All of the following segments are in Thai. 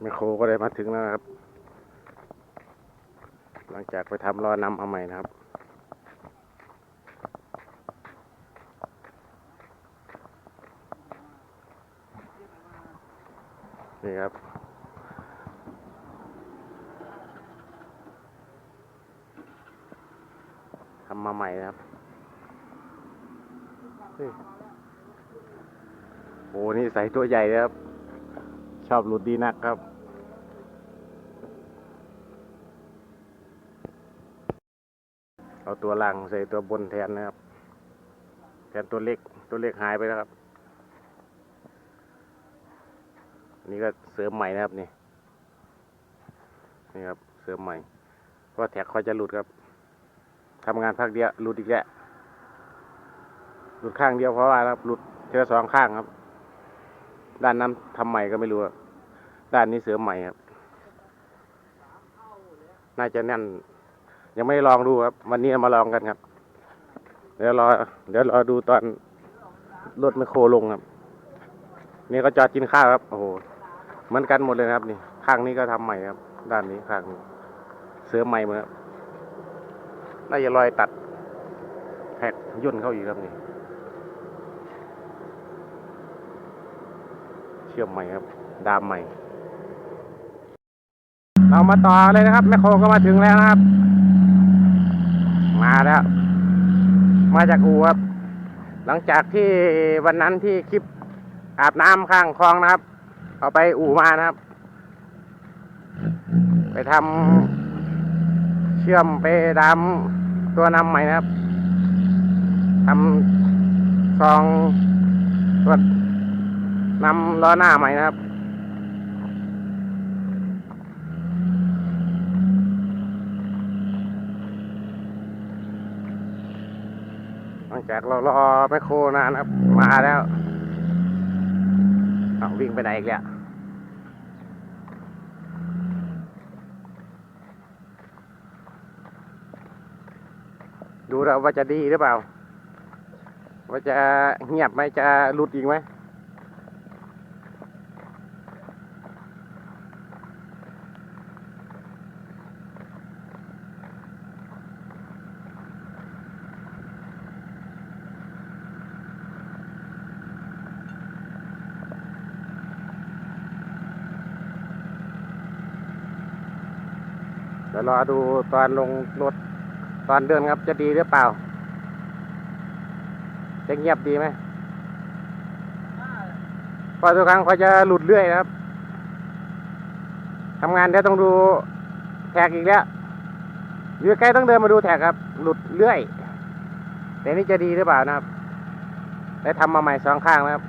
แมคโครก็ได้มาถึงแล้วนะครับ หลังจากไปทำรอนำเอาใหม่นะครับ นี่ครับ ทำมาใหม่นะครับโอ้นี่ใส่ตัวใหญ่เลยครับ ชอบหลุดดีนักครับ เอาตัวล่างใส่ตัวบนแทนนะครับ แทนตัวเล็กตัวเล็กหายไปแล้วครับ นี่ก็เสริมใหม่นะครับนี่ นี่ครับเสริมใหม่ เพราะแท็กเขาจะหลุดครับ ทำงานพักเดียวหลุดอีกแล้วหลุดข้างเดียวเพราะว่าครับหลุดเจอสองข้างครับ ด้านนั้นทำใหม่ก็ไม่รู้ครับด้านนี้เสริมใหม่ครับ น่าจะแน่น ยังไม่ลองดูครับ วันนี้มาลองกันครับ เดี๋ยวรอ เดี๋ยวรอดูตอนรถไมโครลงครับ นี่ก็จอดกินข้าวครับ โอ้โห เหมือนกันหมดเลยครับ นี่ ข้างนี้ก็ทำใหม่ครับ ด้านนี้ข้างนี้เสริมใหม่หมดครับน่าจะรอยตัดแท็กย่นเข้าอีกครับนี่ เชื่อมใหม่ครับ ดามใหม่ เรามาต่อเลยนะครับ แมคโครก็มาถึงแล้วนะครับ มาแล้ว มาจากอู่ครับ หลังจากที่วันนั้นที่คลิปอาบน้ำข้างคลองนะครับ เอาไปอู่มานะครับ ไปทำเชื่อมไปดามตัวนำใหม่นะครับทำซองตัว นำล้อหน้าใหม่นะครับหลังจากเรารอแมคโครนานครับมาแล้วเอาวิ่งไปไหนอีกแล้วดูเราว่าจะดีหรือเปล่า ว่าจะเงียบไหมจะหลุดอีกไหม เดี๋ยวรอดูตอนลงรถตอนเดินครับจะดีหรือเปล่า จะเงียบดีไหมพอทุกครั้งเขาจะหลุดเรื่อยนะครับทำงานเดี๋ยวต้องดูแท็กอีกแล้วอยู่ใกล้ต้องเดินมาดูแท็กครับ หลุดเรื่อยแต่นี่จะดีหรือเปล่านะครับ ได้ทำมาใหม่สองข้างนะครับ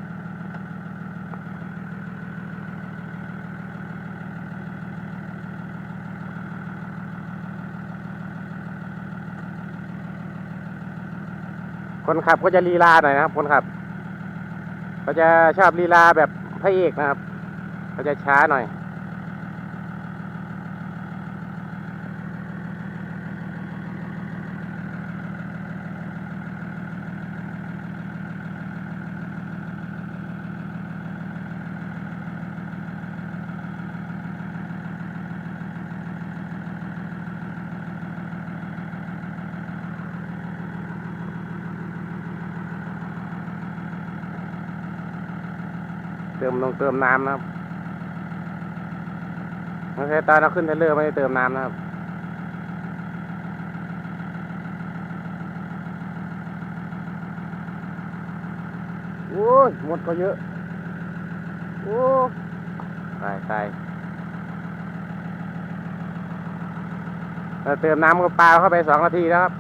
คนขับก็จะลีลาหน่อยนะครับ คนขับก็จะชอบลีลาแบบพระเอกนะครับก็จะช้าหน่อย มลงเติมน้ำนะครับไม่ใช่ตอนเราขึ้นเทรลเลอร์ไม่ได้เติมน้ำนะครับโอ้ยหมดก็เยอะ โอ้ตายตายเราเติมน้ำก็ปลาเข้าไปสองนาทีแล้วครับ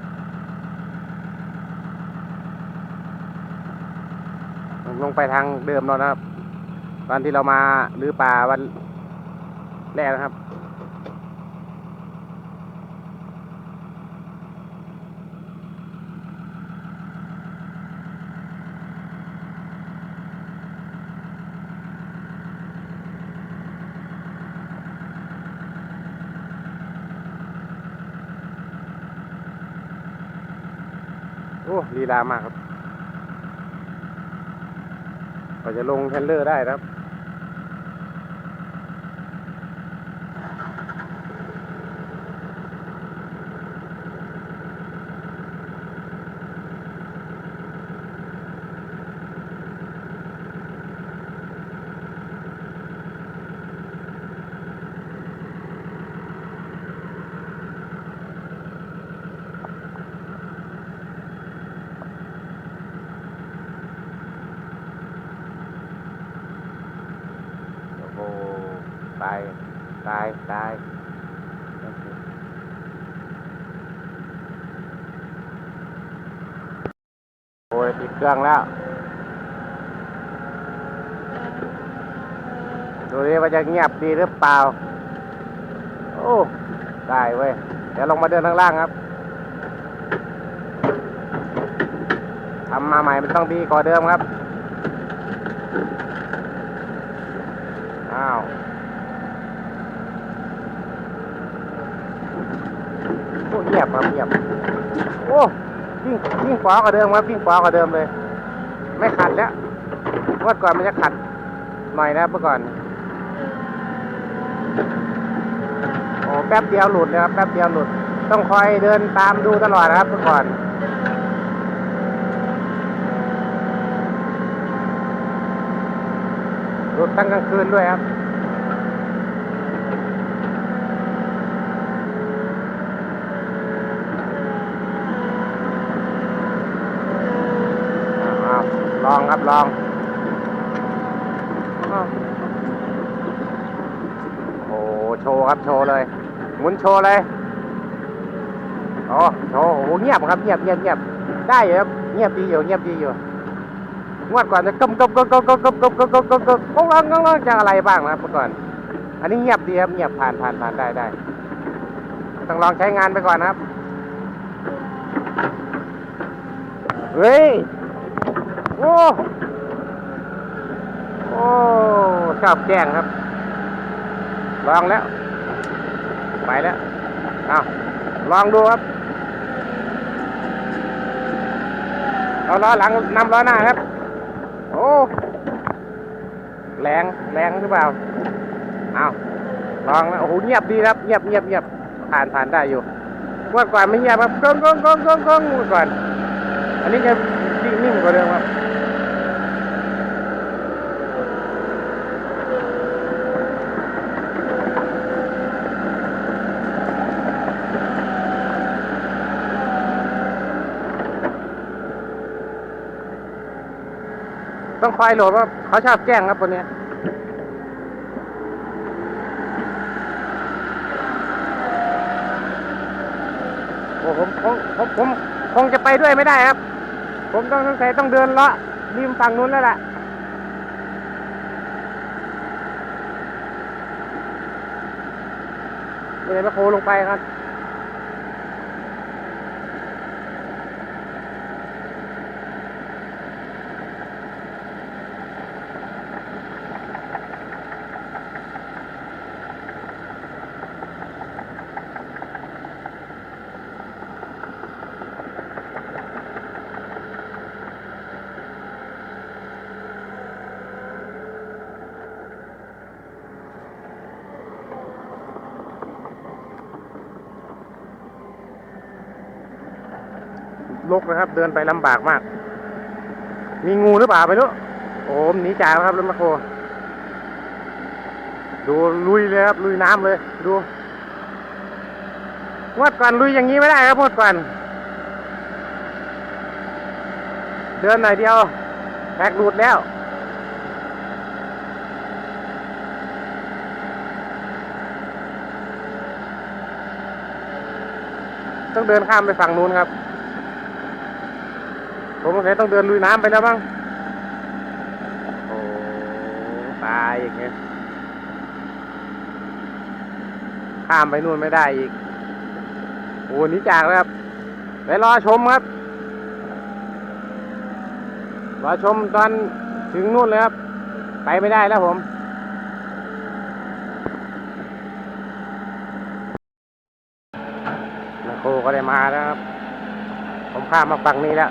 ลงไปทางเดิมแล้วนะครับ ตอนที่เรามาหรือป่าวันแรกนะครับ โอ้ลีลามากครับก็จะลงเทรลเลอร์ได้ครับ ตายตายตายโอ้ยติดเครื่องแล้ว ดูดิว่าจะเงียบดีหรือเปล่า โอ้ได้เว้ย เดี๋ยวลงมาเดินข้างล่างครับทำมาใหม่มันต้องดีกว่าเดิมครับ อ้าว โอ้เงียบครับเงียบโอ้ยิ่งยิ่งฟ้ากว่าเดิมครับยิ่งฟ้ากว่าเดิมเลย ไม่ขัดแล้วเมื่อก่อนมันจะขัดหน่อยนะเมื่อก่อนโอ้แป๊บเดียวหลุดเลยครับแป๊บเดียวหลุด ต้องคอยเดินตามดูตลอดนะครับเมื่อก่อนหลุดตั้งกลางคืนด้วยครับ อ้าวลอง ครับลองอโอ้โชว์ครับโชว์เลย หมุนโชว์เลยโอ้โชว์โอ้เงียบครับเงียบเงียบเงียบได้อยู่ครับเงียบดีอยู่เงียบดีอยู่งวดก่อนจะกึมกึมกึมกึมกึมกึมกึมกึมกึมกึมกึมกึมกึมกึมกึมจะอะไรบ้างนะครับเมื่อก่อน อันนี้เงียบดีครับเงียบผ่านผ่านผ่านได้ได้ต้องลองใช้งานไปก่อนครับ เฮ้ย โอ้โอ้ชอบแกล้งครับ ลองแล้ว ไปแล้วเอาลองดูครับเอาล้อหลังนำล้อหน้าครับ โอ้แรงแรงหรือเปล่าเอาลองแล้วโอ้โหเงียบดีครับ เงียบเงียบเงียบผ่านผ่านได้อยู่เมื่อก่อนไม่เงียบครับก้งก้งก้งก้งก้งก่อน อันนี้จะ นิ่งกว่าเดิมครับต้องคอยโหลดว่าเขาชอบแกล้งครับคนนี้โอ้ผมผมผมผมคงจะไปด้วยไม่ได้ครับ ผมต้องต้งสัยต้องเดินเลาะริมฝั่งนู้นแล้วล่ะเดี๋ยวมาโคลงไปครับ ลกนะครับ เดินไปลำบากมาก มีงูหรือเปล่าไม่รู้โอ้มหนีจ่าแล้วครับรถมคโค ดูลุยเลยครับ ลุยน้ำเลย ดูงวดก่อนลุยอย่างนี้ไม่ได้ครับงวดก่อน เดินหน่อยเดียวแบกดูดแล้วต้องเดินข้ามไปฝั่งนู้นครับ ผมสงสัยต้องเดินลุยน้ำไปแล้วบ้างโอ้ตายอย่างเงี้ยข้ามไปนู่นไม่ได้อีกโอ้นี่จากแล้วครับไปรอชมครับรอชมตอนถึงนู่นเลยครับ ไปไม่ได้แล้วผมโคก็ได้มาแล้วครับ ผมข้ามมาฝั่งนี้แล้ว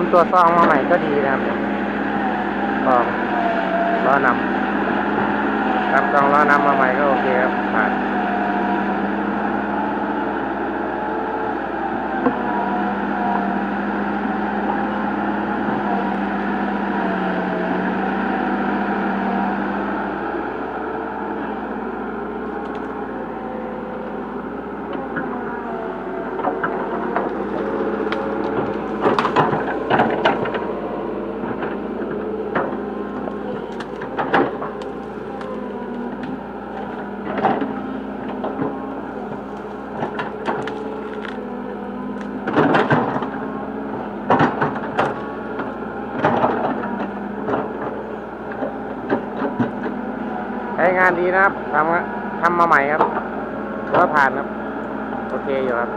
มตัวซองมาใหม่ก็ดีนะครับซองล้อนำครับซองล้อนำมาใหม่ก็โอเคครับผ่าน ใช้งานดีนะครับทำทำมาใหม่ครับถือว่าผ่านครับ โอเคอยู่ครับ